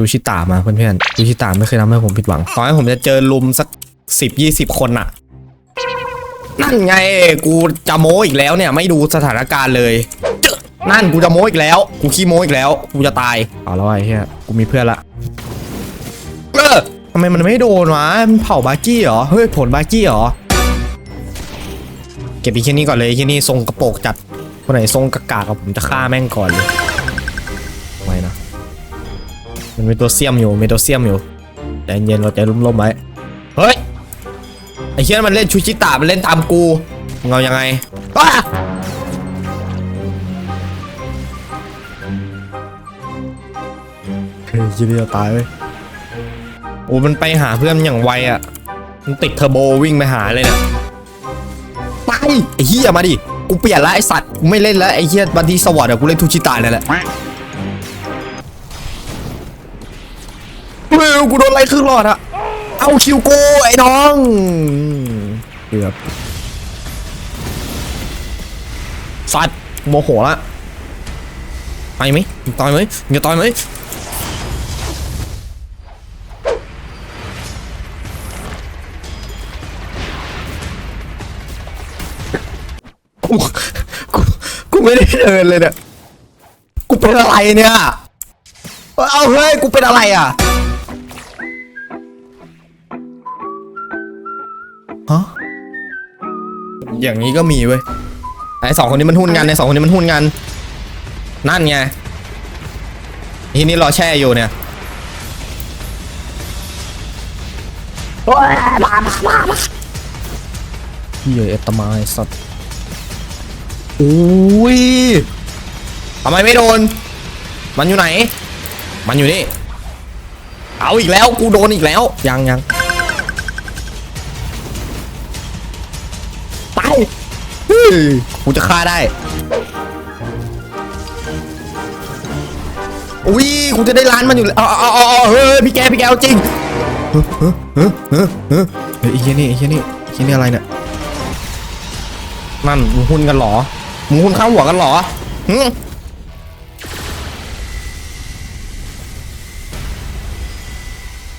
ดูชิตามาเพื่อนๆดูชิตาไม่เคยทำให้ผมผิดหวังต่อให้ผมจะเจอลุมสักสิบยี่สิบคนอะนั่นไงกูจะโม้อีกแล้วเนี่ยไม่ดูสถานการณ์เลยเจอนั่นกูจะโม้อีกแล้ว กูขี้โม้อีกแล้ว กูจะตายเอาแล้วไอ้เหี้ยกูมีเพื่อนละเออทำไมมันไม่โดนวะมันเผาบาร์กี้เหรอเฮ้ยผลบาร์กี้เหรอเก็บอีกแค่นี้ก่อนเลยแค่นี้ทรงกระโปรงจัดคนไหนทรงกากากับผมจะฆ่าแม่งก่อนเลย มันมีตัวเสียมอยู่มีตัวเสียมอยู่ใจเย็นเราใจร่มๆไว้เฮ้ยไอ้เชี่ยมันเล่นชูชิตะมันเล่นตามกูมึงเอายังไงอ้าเฮ้ยยี่นี่จะตายเว้ยโอ้มันไปหาเพื่อนอย่างไวอะมันติดเทอร์โบวิ่งไปหาเลยเนี่ยไปไอ้เหี้ยมาดิกูเปลี่ยนละไอ้สัตว์กูไม่เล่นแล้วไอ้เหี้ยบันทีสวัสดิ์อะกูเล่นทูชิตะนั่นแหละ เฮ้ยกูโดนไล่ครึ่งหลอดอะเอาคิวโกไอ้น้องเกือบสัตว์โมโหละไปไหมต่อยไหมมึงจะต่ยไหมกูกูกูไม่ได้เดินเลยเนี่ย กูเป็นอะไรเนี่ย เอาเฮ้ย กูเป็นอะไรอะ อย่างนี้ก็มีเว้ยไอ้สองคนนี้มันหุ้นกันไอ้สองคนนี้มันหุ้นกัน นั่นไงทีนี้รอแช่อยู่เนี่ยเหี้ยเอตมาไอ้สัตว์อุ้ยทำไมไม่โดน มันอยู่ไหน มันอยู่นี่ เอาอีกแล้ว กูโดนอีกแล้ว ยังยัง เฮ้ยกูจะฆ่าได้ อุ้ยกูจะได้ร้านมันอยู่แล้วอ๋ออ๋ออเฮ้ยพี่แกพี่แกเอาจริงเฮ้ยเฮ้ยเฮ้ยเฮ้ยไอ้เหี้ยนี่ไอ้เหี้ยนี่ไอ้เหี้ยนี่อะไรเนี่ยนั่นมึงหุ้นกันเหรอมึงหุ้นข้าหัวกันเหรอหืม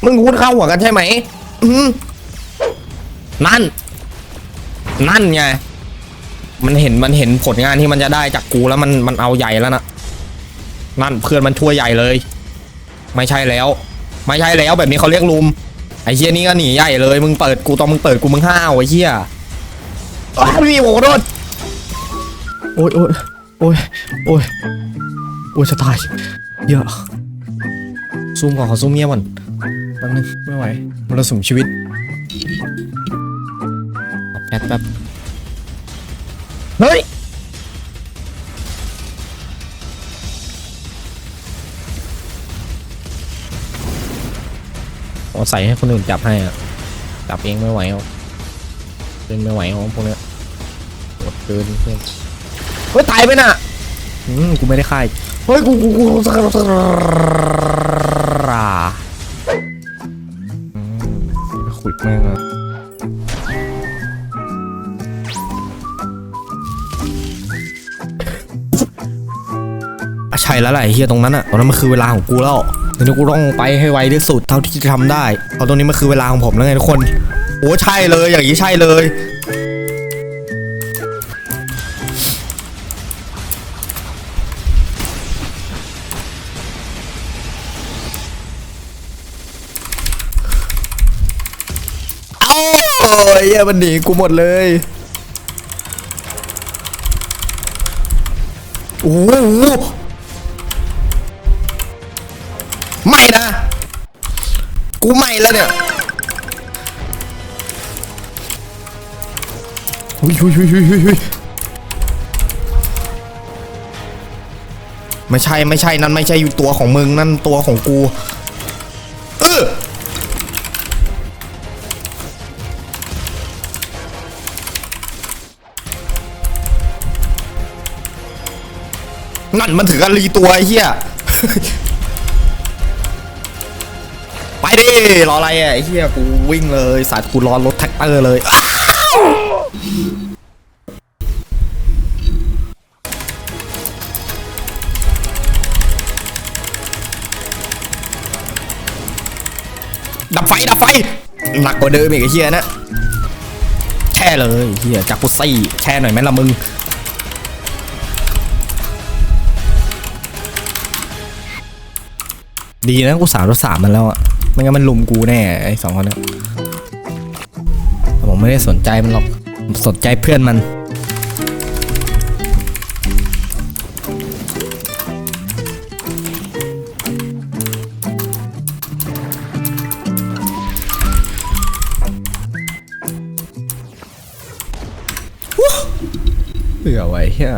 มึงพูดเข้าหัวกันใช่ไหมอืมนั่น นั่นไง มันเห็นมันเห็นผลงานที่มันจะได้จากกูแล้วมันมันเอาใหญ่แล้วนะนั่นเพื่อนมันช่วยใหญ่เลย ไม่ใช่แล้ว ไม่ใช่แล้วแบบนี้เขาเรียกลุมไอ้เชี่ยนี่ก็หนีใหญ่เลยมึงเปิดกูตอนมึงเปิดกูมึงห้าวไอ้เชี่ยอ้าวพี่โอ้โหโดนโอ้ยโอ้ยโอ้ยโอ้ยโอ้ยจะตายเยอะซูมก่อนขอซูมเงียบก่อนแป๊บนึงไม่ไหวมรสุมชีวิตแป๊บแป๊บ เฮ้ย ขอใส่ให้คนอื่นจับให้อะ จับเองไม่ไหวหรอกเล่นไม่ไหวหรอกพวกเนี้ยปวดเกินเพื่อนเฮ้ยตายไปน่ะอืมกูไม่ได้ค่ายเฮ้ยกูกูกูสักสักราอืมขุดแม่งอะอ่ ใช่แล้วแหละเฮียตรงนั้นอะตรงนั้นมันคือเวลาของกูแล้วทีนี้กูต้องไปให้ไวที่สุดเท่าที่จะทำได้เพราตรงนี้มันคือเวลาของผมแล้วไงทุกคนโอ้ใช่เลยอย่างนี้ใช่เลยโอ้ยเหี้ยมันหนีกูหมดเลย โอ้โห นะ กูไม่แล้วเนี่ยหุยหุยหุยหุยหุยหุยไม่ใช่ไม่ใช่นั่นไม่ใช่ตัวของมึงนั่นตัวของกู เออนั่นมันถึงกันรีตัวไอ้เหี้ย ดิรออะไรอะไอ้เหี้ยกูวิ่งเลยสัตว์กูรอรถแท็กเตอร์เลยดับไฟดับไฟหนักกว่าเดิมอีกไอ้เฮียนะแช่เลยเฮียจากกุซี่แช่หน่อยไหมล่ะมึงดีนะกูสามรถสามมันแล้วอะ ไม่งั้นมันลุมกูแน่ไอ้สองคนเนี้ผมไม่ได้สนใจมันหรอกผมสนใจเพื่อนมันเบื่อไว้เฮีย